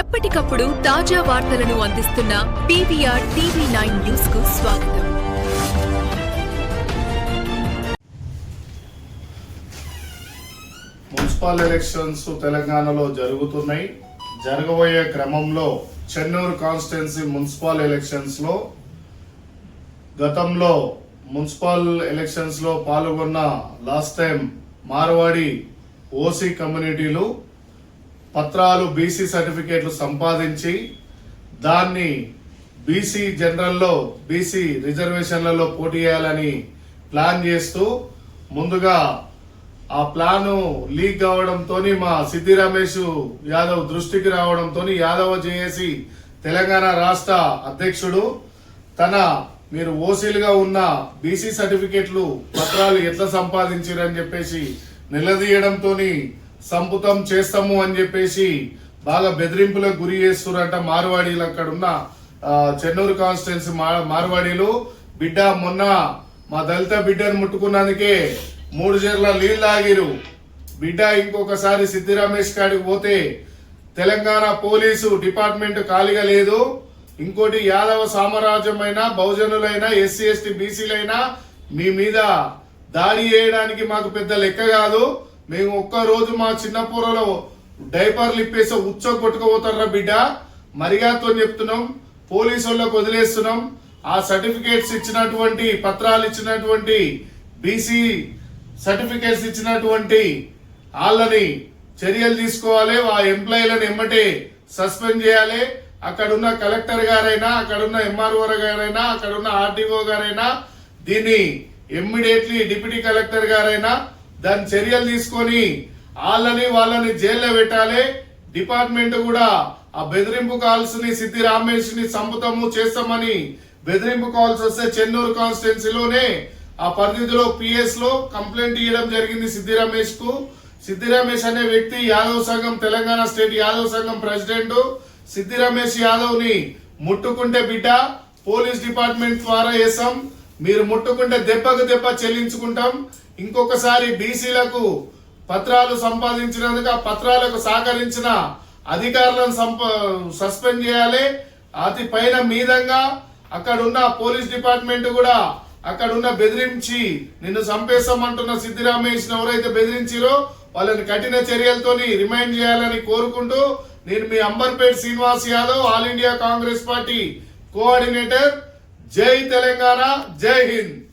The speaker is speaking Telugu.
ఎప్పటికప్పుడు తాజా వార్తలను అందిస్తున్న పీవీఆర్ టీవీ నైన్ న్యూస్కు స్వాగతం. మున్సిపల్ ఎలక్షన్స్ తెలంగాణలో జరుగుతున్నాయి. జరగబోయే క్రమంలో చెన్నూరు కాన్స్టిట్యున్సీ మున్సిపల్ ఎలక్షన్స్లో గతంలో మున్సిపల్ ఎలక్షన్స్లో పాల్గొన్న లాస్ట్ టైం మార్వాడి ఓసీ కమ్యూనిటీలు పత్రాలు బీసీ సర్టిఫికేట్లు సంపాదించి దాన్ని బీసీ జనరల్లో బీసీ రిజర్వేషన్లలో పోటీ చేయాలని ప్లాన్ చేస్తూ ముందుగా ఆ ప్లాను లీక్ కావడంతో మా సిద్ధి రమేష్ యాదవ్ దృష్టికి రావడంతో యాదవ్ జేఏసీ తెలంగాణ రాష్ట్ర అధ్యక్షుడు. తన మీరు ఓసీలుగా ఉన్న బీసీ సర్టిఫికేట్లు పత్రాలు ఎట్లా సంపాదించారని చెప్పేసి నిలదీయడంతో సంపుతం చేస్తాము అని చెప్పేసి బాగా బెదిరింపులకు గురి చేస్తున్నారంట మార్వాడీలు అక్కడ ఉన్న చెన్నూరు కాన్స్టిట్యున్సీ మార్వాడీలు. బిడ్డ మొన్న మా దళిత బిడ్డను ముట్టుకున్నందుకే మూడు జర్ల నీళ్ళు ఆగిరు బిడ్డ ఇంకొకసారి సిద్ధి రమేష్ కాడికి పోతే తెలంగాణ పోలీసు డిపార్ట్మెంట్ ఖాళీగా లేదు. ఇంకోటి యాదవ సామ్రాజ్యమైన బహుజనులైనా ఎస్సీ ఎస్టీ బీసీలైనా మీ మీద దాడి చేయడానికి మాకు పెద్ద లెక్క కాదు. మేము ఒక్క రోజు మా చిన్న పూరలో డైపర్లు ఇప్పేసి ఉచ్చ కొట్టుకుపోతారా బిడ్డ. మరిగాతో చెప్తున్నాం పోలీసు వాళ్ళకు వదిలేస్తున్నాం. ఆ సర్టిఫికేట్స్ ఇచ్చినటువంటి పత్రాలు ఇచ్చినటువంటి బీసీ సర్టిఫికేట్స్ ఇచ్చినటువంటి వాళ్ళని చర్యలు తీసుకోవాలి. ఆ ఎంప్లాయీలను ఎమ్మటే సస్పెండ్ చేయాలి. అక్కడున్న కలెక్టర్ గారైనా అక్కడున్న ఎంఆర్ఓ గారైనా అక్కడున్న ఆర్డీఓ గారైనా దీన్ని ఇమ్మీడియట్లీ డిప్యూటీ కలెక్టర్ గారైనా దాని చర్యలు తీసుకొని వాళ్ళని వాళ్ళని జైల్లో పెట్టాలి. డిపార్ట్మెంట్ కూడా ఆ బెదిరింపు కాల్స్ని సిద్ధి రామేష్ని సంపుతము చేస్తామని బెదిరింపు కాల్స్ వస్తే చెన్నూరు కాన్స్టిట్యున్సీలోనే ఆ పరిధిలో పిఎస్లో కంప్లైంట్ ఇవ్వడం జరిగింది సిద్ధి రమేష్కు సిద్ధి రమేష్ అనే వ్యక్తి యాదవ్ సంఘం తెలంగాణ స్టేట్ యాదవ్ సంఘం ప్రెసిడెంట్. సిద్ధి రమేష్ యాదవ్ని ముట్టుకుంటే బిడ్డ పోలీస్ డిపార్ట్మెంట్ ద్వారా వేసాం మీరు ముట్టుకుంటే దెబ్బకు దెబ్బ చెల్లించుకుంటాం. ఇంకొకసారి బీసీలకు పత్రాలు సంపాదించినందుకు ఆ పత్రాలకు సహకరించిన అధికారులను సంప సస్పెండ్ చేయాలి. అతి పైన మీదంగా అక్కడున్న పోలీస్ డిపార్ట్మెంట్ కూడా అక్కడున్న బెదిరించి నిన్ను చంపేస్తామంటున్న సిద్ధిరామేష్ ఎవరైతే బెదిరించిరో వాళ్ళని కఠిన చర్యలతోని రిమైండ్ చేయాలని కోరుకుంటూ నేను మీ Amberpet Srinivas Yadav all India Congress party coordinator. జై తెలంగాణ జై హింద్.